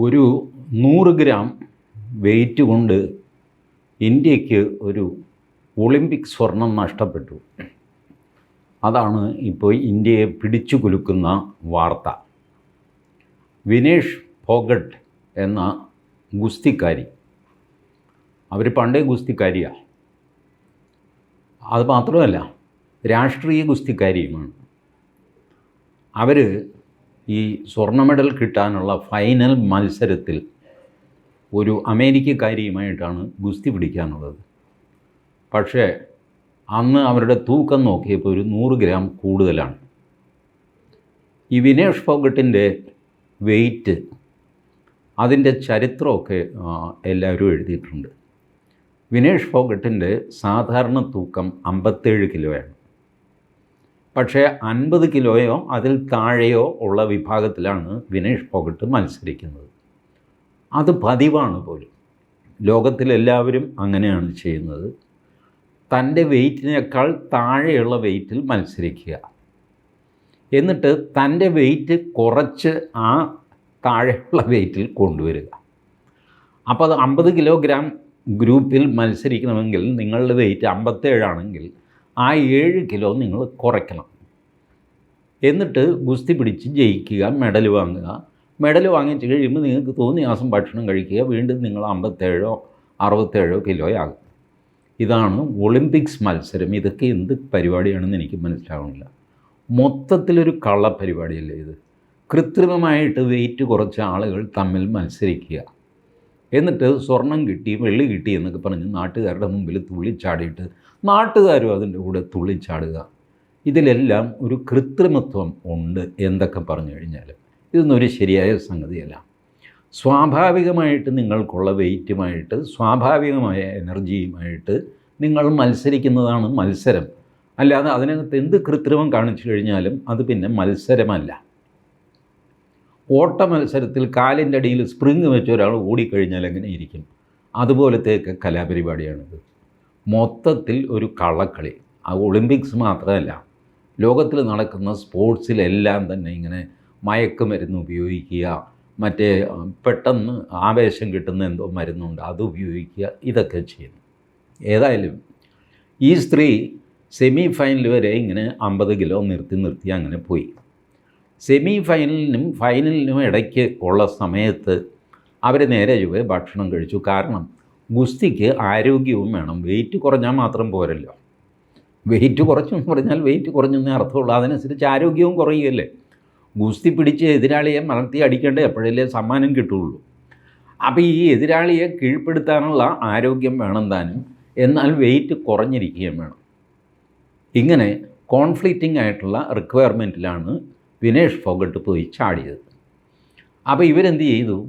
ഒരു നൂറ് gram weight കൊണ്ട് ഇന്ത്യയ്ക്ക് ഒരു ഒളിമ്പിക് സ്വർണം നഷ്ടപ്പെട്ടു. അതാണ് ഇപ്പോൾ ഇന്ത്യയെ പിടിച്ചു കുലുക്കുന്ന വാർത്ത. വിനേഷ് ഫോഗട്ട് എന്ന ഗുസ്തിക്കാരി. അവർ പണ്ടേ ഗുസ്തിക്കാരിയാണ് അത് മാത്രമല്ല രാഷ്ട്രീയ ഗുസ്തിക്കാരിയുമാണ്. അവർ ഈ സ്വർണ മെഡൽ കിട്ടാനുള്ള ഫൈനൽ മത്സരത്തിൽ ഒരു അമേരിക്കക്കാരിയുമായിട്ടാണ് ഗുസ്തി പിടിക്കാനുള്ളത്. പക്ഷേ അന്ന് അവരുടെ തൂക്കം നോക്കിയപ്പോൾ ഒരു നൂറ് ഗ്രാം കൂടുതലാണ്. ഈ വിനേഷ് ഫോഗട്ടിന്റെ വെയിറ്റ് അതിന്റെ ചരിത്രമൊക്കെ എല്ലാവരും എഴുതിയിട്ടുണ്ട്. വിനേഷ് ഫോഗട്ടിന്റെ സാധാരണ തൂക്കം അമ്പത്തേഴ് കിലോയാണ്. പക്ഷേ അൻപത് കിലോയോ അതിൽ താഴെയോ ഉള്ള വിഭാഗത്തിലാണ് വിനേഷ് ഫോഗട്ട് മത്സരിക്കുന്നത്. അത് പതിവാണ് പോലും. ലോകത്തിലെല്ലാവരും അങ്ങനെയാണ് ചെയ്യുന്നത്. തന്റെ വെയിറ്റിനേക്കാൾ താഴെയുള്ള വെയിറ്റിൽ മത്സരിക്കുക. എന്നിട്ട് തന്റെ വെയിറ്റ് കുറച്ച് ആ താഴെയുള്ള വെയിറ്റിൽ കൊണ്ടുവരിക. അപ്പോൾ അത് അമ്പത് കിലോഗ്രാം ഗ്രൂപ്പിൽ മത്സരിക്കണമെങ്കിൽ നിങ്ങളുടെ വെയിറ്റ് അമ്പത്തേഴാണെങ്കിൽ ആ ഏഴ് കിലോ നിങ്ങൾ കുറയ്ക്കണം. എന്നിട്ട് ഗുസ്തി പിടിച്ച് ജയിക്കുക മെഡൽ വാങ്ങുക. മെഡൽ വാങ്ങിച്ച് കഴിയുമ്പോൾ നിങ്ങൾക്ക് തോന്നിയ ദിവസം ഭക്ഷണം കഴിക്കുക വീണ്ടും നിങ്ങൾ അമ്പത്തേഴോ അറുപത്തേഴോ കിലോ ആകും. ഇതാണ് ഒളിമ്പിക്സ് മത്സരം. ഇതൊക്കെ എന്ത് പരിപാടിയാണെന്ന് എനിക്ക് മനസ്സിലാവുന്നില്ല. മൊത്തത്തിലൊരു കള്ള പരിപാടിയല്ലേ ഇത്? കൃത്രിമമായിട്ട് വെയിറ്റ് കുറച്ച ആളുകൾ തമ്മിൽ മത്സരിക്കുക. എന്നിട്ട് സ്വർണം കിട്ടി വെള്ളി കിട്ടി എന്നൊക്കെ പറഞ്ഞ് നാട്ടുകാരുടെ മുമ്പിൽ തുള്ളിച്ചാടിയിട്ട് നാട്ടുകാരും അതിന്റെ കൂടെ തുള്ളിച്ചാടുക. ഇതിലെല്ലാം ഒരു കൃത്രിമത്വം ഉണ്ട് എന്തൊക്കെ പറഞ്ഞു കഴിഞ്ഞാൽ ഇതൊന്നും ഒരു ശരിയായ സംഗതിയല്ല. സ്വാഭാവികമായിട്ട് നിങ്ങൾക്കുള്ള വെയിറ്റുമായിട്ട് സ്വാഭാവികമായ എനർജിയുമായിട്ട് നിങ്ങൾ മത്സരിക്കുന്നതാണ് മത്സരം. അല്ലാതെ അതിനകത്ത് എന്ത് കൃത്രിമം കാണിച്ചു കഴിഞ്ഞാലും അത് പിന്നെ മത്സരമല്ല. ഓട്ട മത്സരത്തിൽ കാലിന്റെ അടിയിൽ സ്പ്രിങ് വെച്ച് ഒരാൾ ഓടിക്കഴിഞ്ഞാൽ എങ്ങനെ ഇരിക്കും? അതുപോലത്തെയൊക്കെ കലാപരിപാടിയാണിത്. മൊത്തത്തിൽ ഒരു കള്ളക്കളി. ആ ഒളിമ്പിക്സ് മാത്രമല്ല. ലോകത്തിൽ നടക്കുന്ന സ്പോർട്സിലെല്ലാം തന്നെ ഇങ്ങനെ മയക്കുമരുന്ന് ഉപയോഗിക്കുക മറ്റേ പെട്ടെന്ന് ആവേശം കിട്ടുന്ന എന്തോ മരുന്നുണ്ട് അത് ഉപയോഗിക്കുക ഇതൊക്കെ ചെയ്യുന്നു. ഏതായാലും ഈ സ്ത്രീ സെമി ഫൈനൽ വരെ ഇങ്ങനെ അമ്പത് കിലോ നിർത്തി നിർത്തി അങ്ങനെ പോയി. സെമി ഫൈനലിനും ഫൈനലിനും ഇടയ്ക്ക് ഉള്ള സമയത്ത് അവർ നേരെ ചുവേ ഭക്ഷണം കഴിച്ചു. കാരണം ഗുസ്തിക്ക് ആരോഗ്യവും വേണം. വെയിറ്റ് കുറഞ്ഞാൽ മാത്രം പോരല്ലോ. വെയിറ്റ് കുറച്ചെന്ന് പറഞ്ഞാൽ വെയിറ്റ് കുറഞ്ഞെന്നേ അർത്ഥമുള്ളൂ. അതിനനുസരിച്ച് ആരോഗ്യവും കുറയുകയല്ലേ. ഗുസ്തി പിടിച്ച് എതിരാളിയെ മലർത്തി അടിക്കേണ്ട എപ്പോഴല്ലേ സമ്മാനം കിട്ടുള്ളൂ അപ്പോൾ ഈ എതിരാളിയെ കീഴ്പ്പെടുത്താനുള്ള ആരോഗ്യം വേണം താനും. എന്നാൽ വെയിറ്റ് കുറഞ്ഞിരിക്കുകയും വേണം. ഇങ്ങനെ കോൺഫ്ലിക്റ്റിംഗ് ആയിട്ടുള്ള റിക്വയർമെന്റിലാണ് വിനേഷ് ഫോഗട്ട് പോയി ചാടിയത്. അപ്പോൾ ഇവരെന്ത് ചെയ്തു?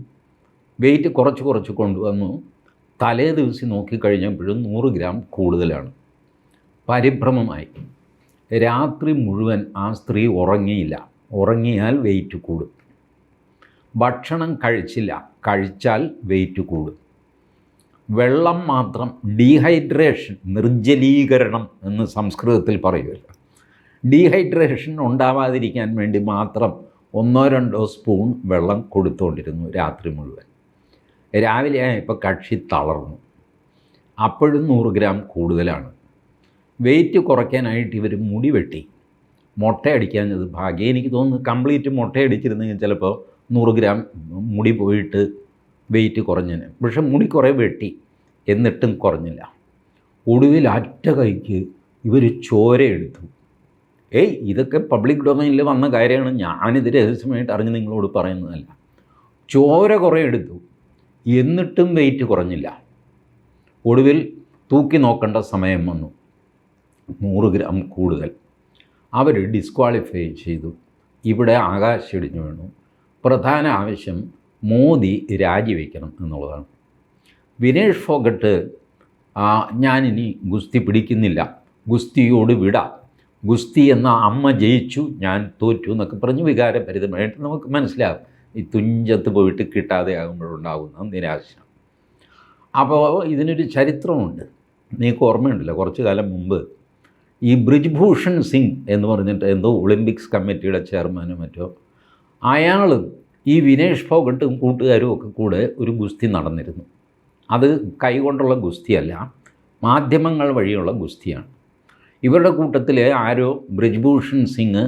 വെയിറ്റ് കുറച്ച് കുറച്ച് കൊണ്ടുവന്നു. തലേ ദിവസം നോക്കിക്കഴിഞ്ഞപ്പോഴും നൂറ് ഗ്രാം കൂടുതലാണ്. പരിഭ്രമമായി. രാത്രി മുഴുവൻ ആ സ്ത്രീ ഉറങ്ങിയില്ല. ഉറങ്ങിയാൽ വെയിറ്റ് കൂടും. ഭക്ഷണം കഴിച്ചില്ല. കഴിച്ചാൽ വെയിറ്റ് കൂടും. വെള്ളം മാത്രം ഡീഹൈഡ്രേഷൻ നിർജലീകരണം എന്ന് സംസ്കൃതത്തിൽ പറയുമല്ലോ ഡീഹൈഡ്രേഷൻ ഉണ്ടാവാതിരിക്കാൻ വേണ്ടി മാത്രം ഒന്നോ രണ്ടോ സ്പൂൺ വെള്ളം കൊടുത്തുകൊണ്ടിരുന്നു രാത്രി മുഴുവൻ. രാവിലെ ആയപ്പോൾ കക്ഷി തളർന്നു. അപ്പോഴും നൂറ് ഗ്രാം കൂടുതലാണ്. വെയിറ്റ് കുറയ്ക്കാനായിട്ട് ഇവർ മുടി വെട്ടി. മുട്ടയടിക്കാഞ്ഞത് ഭാഗ്യം. എനിക്ക് തോന്നുന്നു കംപ്ലീറ്റ് മുട്ടയടിച്ചിരുന്നെങ്കിൽ ചിലപ്പോൾ നൂറ് ഗ്രാം മുടി പോയിട്ട് വെയിറ്റ് കുറഞ്ഞതിന് പക്ഷെ മുടി കുറേ വെട്ടി. എന്നിട്ടും കുറഞ്ഞില്ല. ഒടുവിൽ അറ്റ കൈക്ക് ഇവർ ചോര എടുത്തു. ഏയ് ഇതൊക്കെ പബ്ലിക് ഡൊമൈനിൽ വന്ന കാര്യമാണ്. ഞാനിത് രഹസ്യമായിട്ട് അറിഞ്ഞ് നിങ്ങളോട് പറയുന്നതല്ല. ചോര കുറേ എടുത്തു. എന്നിട്ടും വെയിറ്റ് കുറഞ്ഞില്ല. ഒടുവിൽ തൂക്കി നോക്കേണ്ട സമയം വന്നു. നൂറ് ഗ്രാം കൂടുതൽ. അവർ ഡിസ്ക്വാളിഫൈ ചെയ്തു. ഇവിടെ ആകാശം ഇടിഞ്ഞു വീണു. പ്രധാന ആവശ്യം മോദി രാജിവെക്കണം എന്നുള്ളതാണ്. വിനേഷ് ഫോഗട്ട് ഞാനിനി ഗുസ്തി പിടിക്കുന്നില്ല. ഗുസ്തിയോട് വിടാം. ഗുസ്തി എന്ന അമ്മ ജയിച്ചു ഞാൻ തോറ്റു എന്നൊക്കെ പറഞ്ഞ് വികാരഭരിതമായിട്ട് നമുക്ക് മനസ്സിലാകും. ഈ തുഞ്ചത്ത് പോയിട്ട് കിട്ടാതെ ആകുമ്പോഴുണ്ടാകുന്ന നിരാശ അപ്പോൾ ഇതിനൊരു ചരിത്രമുണ്ട്. നിങ്ങൾക്ക് ഓർമ്മയുണ്ടല്ലോ കുറച്ച് കാലം മുമ്പ് ഈ ബ്രിജ്ഭൂഷൺ സിംഗ് എന്ന് പറഞ്ഞിട്ട് എന്തോ ഒളിമ്പിക്സ് കമ്മിറ്റിയുടെ ചെയർമാനും മറ്റോ അയാൾ ഈ വിനേഷ് ഫോഗട്ടും കൂട്ടുകാരും ഒക്കെ കൂടെ ഒരു ഗുസ്തി നടന്നിരുന്നു. അത് കൈകൊണ്ടുള്ള ഗുസ്തിയല്ല മാധ്യമങ്ങൾ വഴിയുള്ള ഗുസ്തിയാണ്. ഇവരുടെ കൂട്ടത്തിൽ ആരോ ബ്രിജ്ഭൂഷൺ സിംഗ്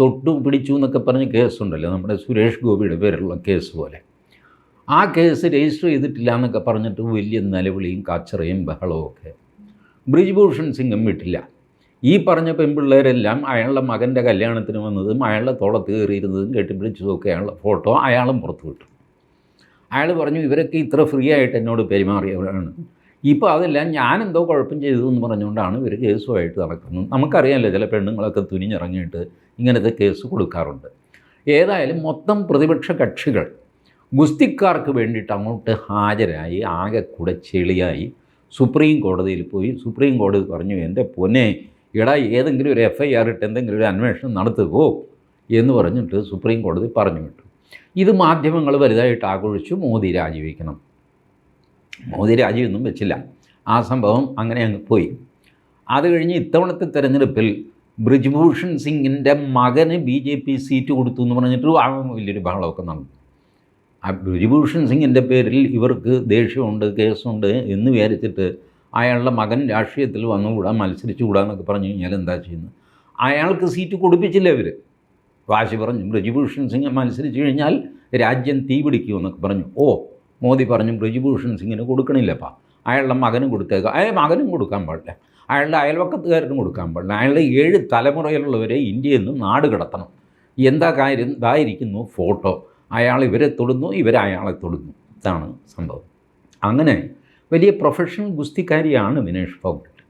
തൊട്ടു പിടിച്ചു എന്നൊക്കെ പറഞ്ഞ് കേസുണ്ടല്ലോ നമ്മുടെ സുരേഷ് ഗോപിയുടെ പേരുള്ള കേസ് പോലെ. ആ കേസ് രജിസ്റ്റർ ചെയ്തിട്ടില്ല എന്നൊക്കെ പറഞ്ഞിട്ട് വലിയ നിലവിളിയും കച്ചറയും ബഹളവും ഒക്കെ. ബ്രിജ്ഭൂഷൺ സിംഗും വിട്ടില്ല. ഈ പറഞ്ഞ പെൺപിള്ളേരെല്ലാം അയാളുടെ മകന്റെ കല്യാണത്തിന് വന്നതും അയാളുടെ തോളത്ത് കയറിയിരുന്നതും കെട്ടിപ്പിടിച്ചതൊക്കെ അയാളുടെ ഫോട്ടോ അയാളും പുറത്തു വിട്ടു. അയാൾ പറഞ്ഞു ഇവരൊക്കെ ഇത്ര ഫ്രീ ആയിട്ട് എന്നോട് പെരുമാറിയവരാണ്. ഇപ്പോൾ അതല്ല ഞാനെന്തോ കുഴപ്പം ചെയ്തു എന്ന് പറഞ്ഞുകൊണ്ടാണ് ഇവർ കേസുമായിട്ട് നടക്കുന്നത്. നമുക്കറിയാമല്ലോ ചില പെണ്ണുങ്ങളൊക്കെ തുനിഞ്ഞിറങ്ങിയിട്ട് ഇങ്ങനത്തെ കേസ് കൊടുക്കാറുണ്ട്. ഏതായാലും മൊത്തം പ്രതിപക്ഷ കക്ഷികൾ ഗുസ്തിക്കാർക്ക് വേണ്ടിയിട്ട് അങ്ങോട്ട് ഹാജരായി ആകെ കൂടെ ചെളിയായി സുപ്രീം കോടതിയിൽ പോയി. സുപ്രീം കോടതി പറഞ്ഞു എന്റെ പൊന്നെ ഇടാ ഏതെങ്കിലും ഒരു എഫ് ഐ ആർ ഇട്ട് എന്തെങ്കിലും ഒരു അന്വേഷണം നടത്തുകയോ എന്ന് പറഞ്ഞിട്ട് സുപ്രീം കോടതി പറഞ്ഞു വിട്ടു. ഇത് മാധ്യമങ്ങൾ വലുതായിട്ട് ആഘോഷിച്ചു മോദി രാജിവെക്കണം. മോദി രാജിയൊന്നും വെച്ചില്ല. ആ സംഭവം അങ്ങനെ അങ്ങ് പോയി. അത് കഴിഞ്ഞ് ഇത്തവണത്തെ തെരഞ്ഞെടുപ്പിൽ ബ്രിജ്ഭൂഷൺ സിംഗിന്റെ മകന് ബി ജെ പി സീറ്റ് കൊടുത്തു എന്ന് പറഞ്ഞിട്ട് വലിയൊരു ബഹളമൊക്കെ നടന്നു. ആ ബ്രിജ്ഭൂഷൺ സിംഗിന്റെ പേരിൽ ഇവർക്ക് ദേഷ്യമുണ്ട് കേസുണ്ട് എന്ന് വിചാരിച്ചിട്ട് അയാളുടെ മകൻ രാഷ്ട്രീയത്തിൽ വന്നുകൂടാ മത്സരിച്ചുകൂടാ എന്നൊക്കെ പറഞ്ഞു കഴിഞ്ഞാൽ എന്താ ചെയ്യുന്നത്? അയാൾക്ക് സീറ്റ് കൊടുപ്പിച്ചില്ല ഇവർ വാശി പറഞ്ഞു ബ്രിജ്ഭൂഷൺ സിംഗ് മത്സരിച്ചു കഴിഞ്ഞാൽ രാജ്യം തീപിടിക്കുമെന്നൊക്കെ പറഞ്ഞു. ഓ മോദി പറഞ്ഞു ബ്രിജ്ഭൂഷൺ സിംഗിന് കൊടുക്കണില്ലപ്പാ. അയാളുടെ മകനും കൊടുത്തേക്കാം. അയാൾ മകനും കൊടുക്കാൻ പാടില്ല. അയാളുടെ അയൽവക്കത്തുകാരനും കൊടുക്കാൻ പാടില്ല. അയാളുടെ ഏഴ് തലമുറയിലുള്ളവരെ ഇന്ത്യയിൽ നിന്ന് നാട് കിടത്തണം. എന്താ കാര്യം? ഇതായിരിക്കുന്നു ഫോട്ടോ. അയാൾ ഇവരെ തൊടുന്നു ഇവർ അയാളെ തൊടുന്നു. ഇതാണ് സംഭവം. അങ്ങനെ വലിയ പ്രൊഫഷണൽ ഗുസ്തിക്കാരിയാണ് വിനേഷ് ഫോഗട്ട്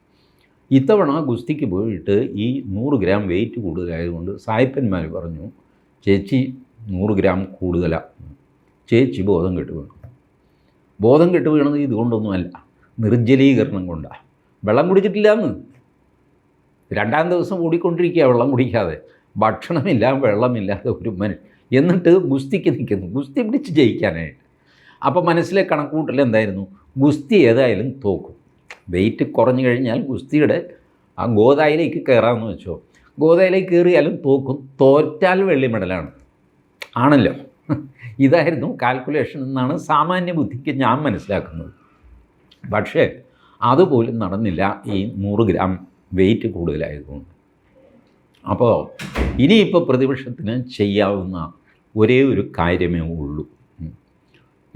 ഇത്തവണ ഗുസ്തിക്ക് പോയിട്ട് ഈ നൂറ് ഗ്രാം വെയിറ്റ് കൂടുതലായതുകൊണ്ട് സായിപ്പന്മാർ പറഞ്ഞു ചേച്ചി നൂറ് ഗ്രാം കൂടുതലാണ് ചേച്ചി ബോധം കെട്ട് ബോധം കെട്ട് വീണത് ഇതുകൊണ്ടൊന്നുമല്ല. നിർജലീകരണം കൊണ്ടാണ് വെള്ളം കുടിച്ചിട്ടില്ല എന്ന് രണ്ടാം ദിവസം ഓടിക്കൊണ്ടിരിക്കുക വെള്ളം കുടിക്കാതെ. ഭക്ഷണമില്ല വെള്ളമില്ലാതെ ഒരു മനുഷ്യൻ എന്നിട്ട് ഗുസ്തിക്ക് നിൽക്കുന്നു. ഗുസ്തി പിടിച്ച് ജയിക്കാനായിട്ട്. അപ്പോൾ മനസ്സിലെ കണക്കൂട്ടൽ എന്തായിരുന്നു? ഗുസ്തി ഏതായാലും തോക്കും. വെയിറ്റ് കുറഞ്ഞു കഴിഞ്ഞാൽ ഗുസ്തിയുടെ ആ ഗോതായിലേക്ക് കയറാമെന്ന് വെച്ചോ. ഗോതായിലേക്ക് കയറിയാലും തോക്കും. തോറ്റാൽ വെള്ളി മെഡലാണ്. ആണല്ലോ. ഇതായിരുന്നു കാൽക്കുലേഷൻ എന്നാണ് സാമാന്യ ബുദ്ധിക്ക് ഞാൻ മനസ്സിലാക്കുന്നത്. പക്ഷേ അതുപോലും നടന്നില്ല ഈ നൂറ് ഗ്രാം വെയിറ്റ് കൂടുതലായതുകൊണ്ട്. അപ്പോൾ ഇനിയിപ്പോൾ പ്രതിപക്ഷത്തിന് ചെയ്യാവുന്ന ഒരേ ഒരു കാര്യമേ ഉള്ളൂ.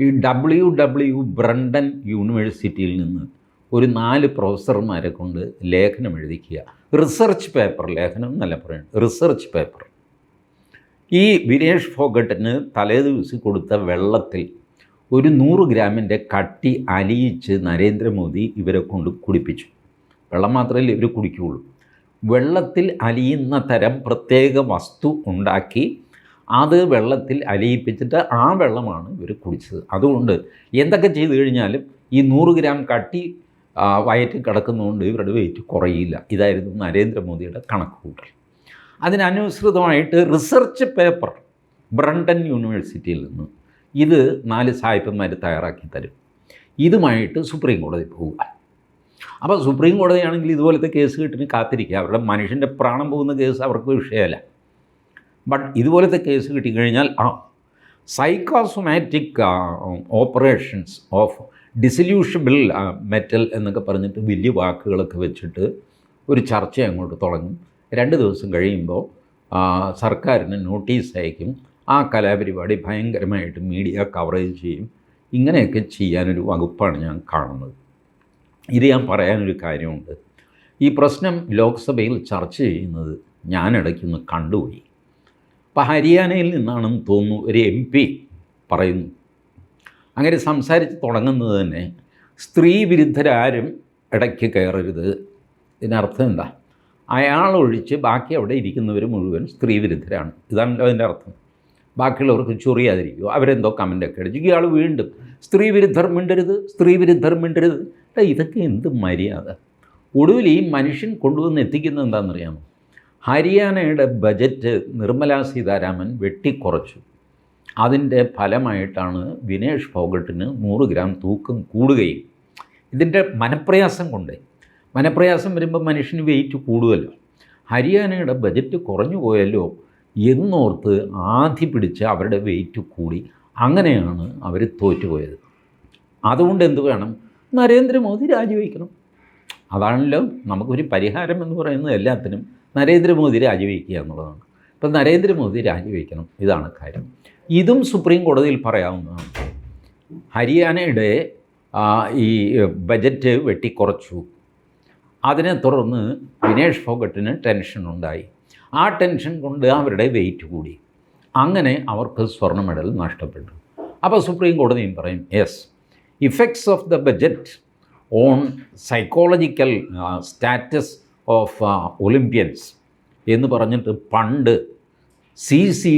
ഈ ഡബ്ല്യു ഡബ്ല്യു ബ്രണ്ടൻ യൂണിവേഴ്സിറ്റിയിൽ നിന്ന് ഒരു നാല് പ്രൊഫസർമാരെ കൊണ്ട് ലേഖനം എഴുതിക്കുക. റിസർച്ച് പേപ്പർ ലേഖനം എന്നല്ല പറയുന്നത് റിസർച്ച് പേപ്പർ. ഈ വിനേഷ് ഫോഗട്ടിന് തലേദിവസം കൊടുത്ത വെള്ളത്തിൽ ഒരു നൂറ് ഗ്രാമിന്റെ കട്ടി അലിയിച്ച് നരേന്ദ്രമോദി ഇവരെ കൊണ്ട് കുടിപ്പിച്ചു. വെള്ളം മാത്രമല്ല ഇവർ കുടിക്കുകയുള്ളൂ. വെള്ളത്തിൽ അലിയുന്ന തരം പ്രത്യേക വസ്തു ഉണ്ടാക്കി അത് വെള്ളത്തിൽ അലിയിപ്പിച്ചിട്ട് ആ വെള്ളമാണ് ഇവർ കുടിച്ചത്. അതുകൊണ്ട് എന്തൊക്കെ ചെയ്തു കഴിഞ്ഞാലും ഈ നൂറ് ഗ്രാം കട്ടി വയറ്റിൽ കിടക്കുന്നതുകൊണ്ട് ഇവരുടെ വെയിറ്റ് കുറയില്ല. ഇതായിരുന്നു നരേന്ദ്രമോദിയുടെ കണക്കുകൂട്ടൽ. അതിനനുസൃതമായിട്ട് റിസർച്ച് പേപ്പർ ബ്രണ്ടൻ യൂണിവേഴ്സിറ്റിയിൽ നിന്ന് ഇത് നാല് സാഹിബന്മാർ തയ്യാറാക്കി തരും. ഇതുമായിട്ട് സുപ്രീം കോടതി പോവുക. അപ്പോൾ സുപ്രീം കോടതിയാണെങ്കിൽ ഇതുപോലത്തെ കേസ് കിട്ടിന് കാത്തിരിക്കുക. അവരുടെ മനുഷ്യന്റെ പ്രാണം പോകുന്ന കേസ് അവർക്ക് വിഷയമല്ല. ബട്ട് ഇതുപോലത്തെ കേസ് കിട്ടിക്കഴിഞ്ഞാൽ ആ psychosomatic operations of dissolvable metal എന്നൊക്കെ പറഞ്ഞിട്ട് വലിയ വാക്കുകളൊക്കെ വെച്ചിട്ട് ഒരു ചർച്ച അങ്ങോട്ട് തുടങ്ങും. രണ്ട് ദിവസം കഴിയുമ്പോൾ സർക്കാരിന് നോട്ടീസ് അയക്കും. ആ കലാപരിപാടി ഭയങ്കരമായിട്ട് മീഡിയ കവറേജ് ചെയ്യും. ഇങ്ങനെയൊക്കെ ചെയ്യാനൊരു വകുപ്പാണ് ഞാൻ കാണുന്നത്. ഇത് ഞാൻ പറയാനൊരു കാര്യമുണ്ട്. ഈ പ്രശ്നം ലോക്സഭയിൽ ചർച്ച ചെയ്യുന്നത് ഞാൻ ഇടയ്ക്കൊന്ന് കണ്ടുപോയി. അപ്പോൾ ഹരിയാനയിൽ നിന്നാണെന്ന് തോന്നുന്നു ഒരു എം പി പറയുന്നു. അങ്ങനെ സംസാരിച്ച് തുടങ്ങുന്നത് തന്നെ സ്ത്രീ വിരുദ്ധരാരും ഇടയ്ക്ക് കയറരുത്. ഇതിനർത്ഥം എന്താ? അയാളൊഴിച്ച് ബാക്കി അവിടെ ഇരിക്കുന്നവർ മുഴുവൻ സ്ത്രീവിരുദ്ധരാണ്. ഇതാണല്ലോ അതിന്റെ അർത്ഥം. ബാക്കിയുള്ളവർക്ക് ചൊറിയാതിരിക്കുക. അവരെന്തോ കമന്റൊക്കെ അടിച്ചു ഇയാൾ വീണ്ടും സ്ത്രീവിരുദ്ധർ മിണ്ടരുത് സ്ത്രീവിരുദ്ധർ മിണ്ടരുത്. ഇതൊക്കെ എന്ത് മര്യാദ? ഒടുവിൽ ഈ മനുഷ്യൻ കൊണ്ടുവന്ന് എത്തിക്കുന്നത് എന്താണെന്നറിയാമോ? ഹരിയാനയുടെ ബജറ്റ് നിർമ്മലാ സീതാരാമൻ വെട്ടിക്കുറച്ചു. അതിന്റെ ഫലമായിട്ടാണ് വിനേഷ് ഫോഗട്ടിന് നൂറ് ഗ്രാം തൂക്കം കൂടുകയും. ഇതിന്റെ മനപ്രയാസം കൊണ്ട് മനപ്രയാസം വരുമ്പോൾ മനുഷ്യന് വെയിറ്റ് കൂടുതലോ ഹരിയാനയുടെ ബജറ്റ് കുറഞ്ഞു പോയല്ലോ എന്നോർത്ത് ആധി പിടിച്ച് അവരുടെ വെയിറ്റ് കൂടി. അങ്ങനെയാണ് അവർ തോറ്റുപോയത് അതുകൊണ്ട് എന്ത് വേണം? നരേന്ദ്രമോദി രാജിവെക്കണം. അതാണല്ലോ നമുക്കൊരു പരിഹാരം എന്ന് പറയുന്നത് എല്ലാത്തിനും നരേന്ദ്രമോദി രാജിവെക്കുക എന്നുള്ളതാണ്. ഇപ്പം നരേന്ദ്രമോദി രാജിവെക്കണം. ഇതാണ് കാര്യം. ഇതും സുപ്രീം കോടതിയിൽ പറയാവുന്നതാണ്. ഹരിയാനയുടെ ഈ ബജറ്റ് വെട്ടിക്കുറച്ചു അതിനെ തുടർന്ന് വിനേഷ് ഫോഗട്ടിന് ടെൻഷൻ ഉണ്ടായി ആ ടെൻഷൻ കൊണ്ട് അവരുടെ വെയിറ്റ് കൂടി. അങ്ങനെ അവർക്ക് സ്വർണ മെഡൽ നഷ്ടപ്പെട്ടു. അപ്പോൾ സുപ്രീം കോടതിയും പറയും yes effects of the budget on psychological status of olympians എന്ന് പറഞ്ഞിട്ട് പണ്ട് സി സി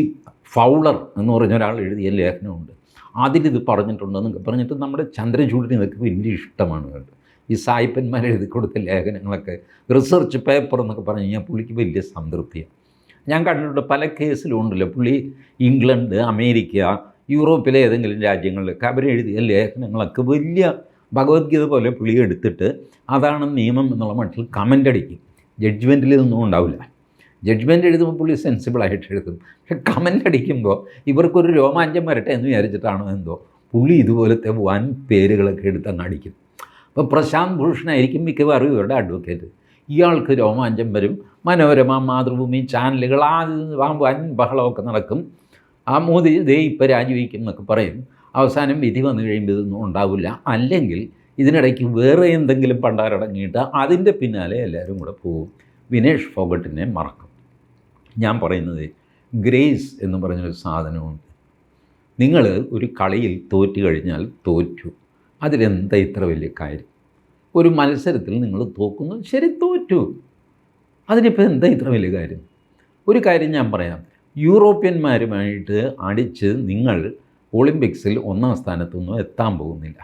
ഫൗളർ എന്ന് പറഞ്ഞ ഒരാൾ എഴുതിയ ലേഖനമുണ്ട്. അതിലിത് പറഞ്ഞിട്ടുണ്ടെന്ന് പറഞ്ഞിട്ട് നമ്മുടെ ചന്ദ്രചൂഡിന് വെക്കുമ്പോൾ വലിയ ഇഷ്ടമാണ് കേട്ടോ. ഈ സായിപ്പന്മാർ എഴുതി കൊടുത്ത ലേഖനങ്ങളൊക്കെ. റിസർച്ച് പേപ്പർ എന്നൊക്കെ പറഞ്ഞു കഴിഞ്ഞാൽ പുള്ളിക്ക് വലിയ സംതൃപ്തിയാണ്. ഞാൻ കണ്ടിട്ടുണ്ട് പല കേസിലും ഉണ്ടല്ലോ. പുള്ളി ഇംഗ്ലണ്ട് അമേരിക്ക യൂറോപ്പിലെ ഏതെങ്കിലും രാജ്യങ്ങളിലൊക്കെ അവരെഴുതിയ ലേഖനങ്ങളൊക്കെ വലിയ ഭഗവത്ഗീത പോലെ പുള്ളി എടുത്തിട്ട് അതാണ് നിയമം എന്നുള്ള മട്ടിൽ കമന്റ് അടിക്കും. ജഡ്ജ്മെന്റിൽ ഇതൊന്നും ഉണ്ടാവില്ല. ജഡ്ജ്മെന്റ് എഴുതുമ്പോൾ പുള്ളി സെൻസിബിളായിട്ട് എഴുതും. പക്ഷെ കമന്റ് അടിക്കുമ്പോൾ ഇവർക്കൊരു രോമാഞ്ചം വരട്ടെ എന്ന് വിചാരിച്ചിട്ടാണോ എന്തോ പുള്ളി ഇതുപോലത്തെ വൻ പേരുകളൊക്കെ എടുത്ത് അങ്ങ് അടിക്കും. അപ്പോൾ പ്രശാന്ത് ഭൂഷണായിരിക്കും മിക്കവാറും ഇവരുടെ അഡ്വക്കേറ്റ് ഇയാൾക്ക് രോമാഞ്ചം വരും. മനോരമ മാതൃഭൂമി ചാനലുകൾ ആ വൻ ബഹളമൊക്കെ നടക്കും. ആ മോദി ദേ ഇപ്പോൾ രാജിവെക്കും എന്നൊക്കെ പറയും. അവസാനം വിധി വന്നു കഴിയുമ്പോൾ ഇതൊന്നും ഉണ്ടാവില്ല. അല്ലെങ്കിൽ ഇതിനിടയ്ക്ക് വേറെ എന്തെങ്കിലും പണ്ടാരടങ്ങിയിട്ട് അതിന്റെ പിന്നാലെ എല്ലാവരും കൂടെ പോകും വിനേഷ് ഫോഗട്ടിനെ മറക്കും. ഞാൻ പറയുന്നത് ഗ്രേസ് എന്ന് പറഞ്ഞൊരു സാധനമുണ്ട്. നിങ്ങൾ ഒരു കളിയിൽ തോറ്റു കഴിഞ്ഞാൽ തോറ്റു. അതിലെന്താ ഇത്ര വലിയ കാര്യം? ഒരു മത്സരത്തിൽ നിങ്ങൾ തോക്കുന്നു ശരി തോറ്റു. അതിനിപ്പോൾ എന്താ ഇത്ര വലിയ കാര്യം? ഒരു കാര്യം ഞാൻ പറയാം. യൂറോപ്യന്മാരുമായിട്ട് അടിച്ച് നിങ്ങൾ ഒളിമ്പിക്സിൽ ഒന്നാം സ്ഥാനത്തൊന്നും എത്താൻ പോകുന്നില്ല.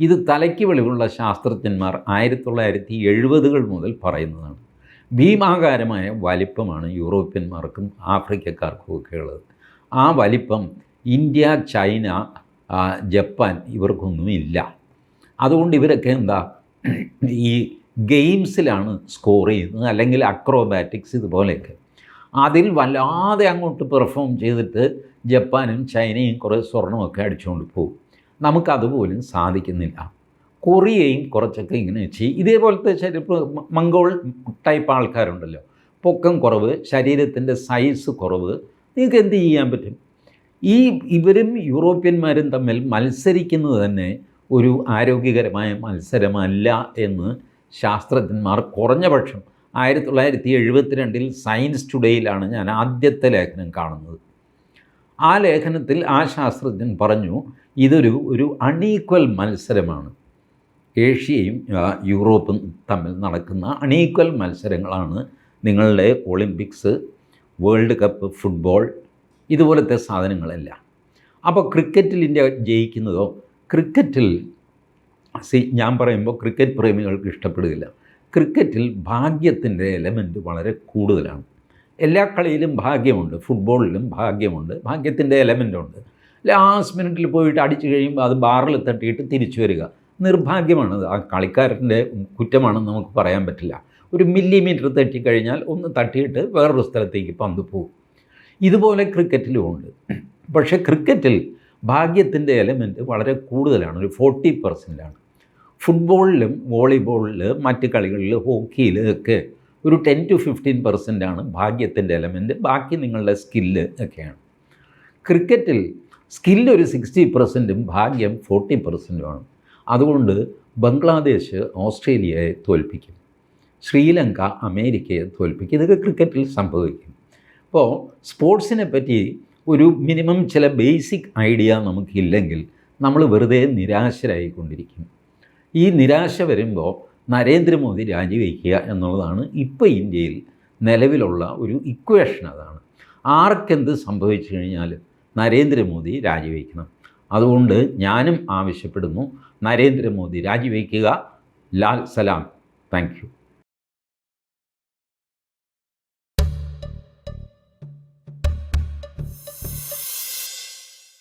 ഇത് തലയ്ക്ക് വെളിവുള്ള ശാസ്ത്രജ്ഞന്മാർ ആയിരത്തി തൊള്ളായിരത്തി എഴുപതുകൾ മുതൽ പറയുന്നതാണ്. ഭീമാകാരമായ വലിപ്പമാണ് യൂറോപ്യന്മാർക്കും ആഫ്രിക്കക്കാർക്കും ഒക്കെ ഉള്ളത് ആ വലിപ്പം ഇന്ത്യ ചൈന ജപ്പാൻ ഇവർക്കൊന്നുമില്ല. അതുകൊണ്ട് ഇവരൊക്കെ എന്താ ഈ ഗെയിംസിലാണ് സ്കോർ ചെയ്യുന്നത് അല്ലെങ്കിൽ അക്രോബാറ്റിക്സ് ഇതുപോലെയൊക്കെ. അതിൽ വല്ലാതെ അങ്ങോട്ട് പെർഫോം ചെയ്തിട്ട് ജപ്പാനും ചൈനയും കുറേ സ്വർണമൊക്കെ അടിച്ചുകൊണ്ട് പോകും. നമുക്കതുപോലും സാധിക്കുന്നില്ല. കൊറിയയും കുറച്ചൊക്കെ ഇങ്ങനെ ചെയ്യും ഇതേപോലത്തെ ശരീര മംഗോൾ ടൈപ്പ് ആൾക്കാരുണ്ടല്ലോ. പൊക്കം കുറവ് ശരീരത്തിന്റെ സൈസ് കുറവ് നിങ്ങൾക്ക് എന്ത് ചെയ്യാൻ പറ്റും? ഈ ഇവരും യൂറോപ്യന്മാരും തമ്മിൽ മത്സരിക്കുന്നത് തന്നെ ഒരു ആരോഗ്യകരമായ മത്സരമല്ല എന്ന് ശാസ്ത്രജ്ഞന്മാർ കുറഞ്ഞ പക്ഷം ആയിരത്തി തൊള്ളായിരത്തി എഴുപത്തിരണ്ടിൽ സയൻസ് ടുഡേയിലാണ് ഞാൻ ആദ്യത്തെ ലേഖനം കാണുന്നത്. ആ ലേഖനത്തിൽ ആ ശാസ്ത്രജ്ഞൻ പറഞ്ഞു ഇതൊരു ഒരു അണീക്വൽ മത്സരമാണ്. ഏഷ്യയും യൂറോപ്പും തമ്മിൽ നടക്കുന്ന അണീക്വൽ മത്സരങ്ങളാണ് നിങ്ങളുടെ ഒളിമ്പിക്സ് വേൾഡ് കപ്പ് ഫുട്ബോൾ ഇതുപോലത്തെ സാധനങ്ങളെല്ലാം. അപ്പോൾ ക്രിക്കറ്റിൽ ഇന്ത്യ ജയിക്കുന്നതോ ക്രിക്കറ്റിൽ സി ഞാൻ പറയുമ്പോൾ ക്രിക്കറ്റ് പ്രേമികൾക്ക് ഇഷ്ടപ്പെടുകയില്ല. ക്രിക്കറ്റിൽ ഭാഗ്യത്തിന്റെ എലമെന്റ് വളരെ കൂടുതലാണ്. എല്ലാ കളിയിലും ഭാഗ്യമുണ്ട് ഫുട്ബോളിലും ഭാഗ്യമുണ്ട് ഭാഗ്യത്തിന്റെ എലമെന്റ് ഉണ്ട്. ലാസ്റ്റ് മിനിറ്റിൽ പോയിട്ട് അടിച്ചു കഴിയുമ്പോൾ അത് ബാറിൽ തട്ടിയിട്ട് തിരിച്ചു വരിക. നിർഭാഗ്യമാണ് ആ കളിക്കാരന്റെ കുറ്റമാണെന്ന് നമുക്ക് പറയാൻ പറ്റില്ല. ഒരു മില്ലിമീറ്റർ തട്ടിക്കഴിഞ്ഞാൽ ഒന്ന് തട്ടിയിട്ട് വേറൊരു സ്ഥലത്തേക്ക് പന്ത് പോകും ഇതുപോലെ ക്രിക്കറ്റിലും ഉണ്ട്. പക്ഷേ ക്രിക്കറ്റിൽ ഭാഗ്യത്തിന്റെ എലമെന്റ് വളരെ കൂടുതലാണ് ഒരു ഫോർട്ടി പെർസെന്റാണ് ഫുട്ബോളിലും വോളിബോളിൽ മറ്റ് കളികളിൽ ഹോക്കിയിൽ ഒക്കെ ഒരു ടെൻ ടു ഫിഫ്റ്റീൻ പെർസെന്റാണ് ഭാഗ്യത്തിന്റെ എലമെന്റ് ബാക്കി നിങ്ങളുടെ സ്കില്ല് ഒക്കെയാണ്. ക്രിക്കറ്റിൽ സ്കില്ല് ഒരു സിക്സ്റ്റി പെർസെന്റും ഭാഗ്യം ഫോർട്ടി പെർസെന്റുമാണ് അതുകൊണ്ട് ബംഗ്ലാദേശ് ഓസ്ട്രേലിയയെ തോൽപ്പിക്കും. ശ്രീലങ്ക അമേരിക്കയെ തോൽപ്പിക്കും. ഇതൊക്കെ ക്രിക്കറ്റിൽ സംഭവിക്കും. അപ്പോൾ സ്പോർട്സിനെ പറ്റി ഒരു മിനിമം ചില ബേസിക് ഐഡിയ നമുക്കില്ലെങ്കിൽ നമ്മൾ വെറുതെ നിരാശരായിക്കൊണ്ടിരിക്കും ഈ നിരാശ വരുമ്പോൾ നരേന്ദ്രമോദി രാജിവെക്കുക എന്നുള്ളതാണ് ഇപ്പോൾ ഇന്ത്യയിൽ നിലവിലുള്ള ഒരു ഇക്വേഷൻ അതാണ്. ആർക്കെന്ത് സംഭവിച്ചു കഴിഞ്ഞാൽ നരേന്ദ്രമോദി രാജിവെക്കണം. അതുകൊണ്ട് ഞാനും ആവശ്യപ്പെടുന്നു നരേന്ദ്രമോദി രാജിവെക്കുക. ലാൽ സലാം. താങ്ക്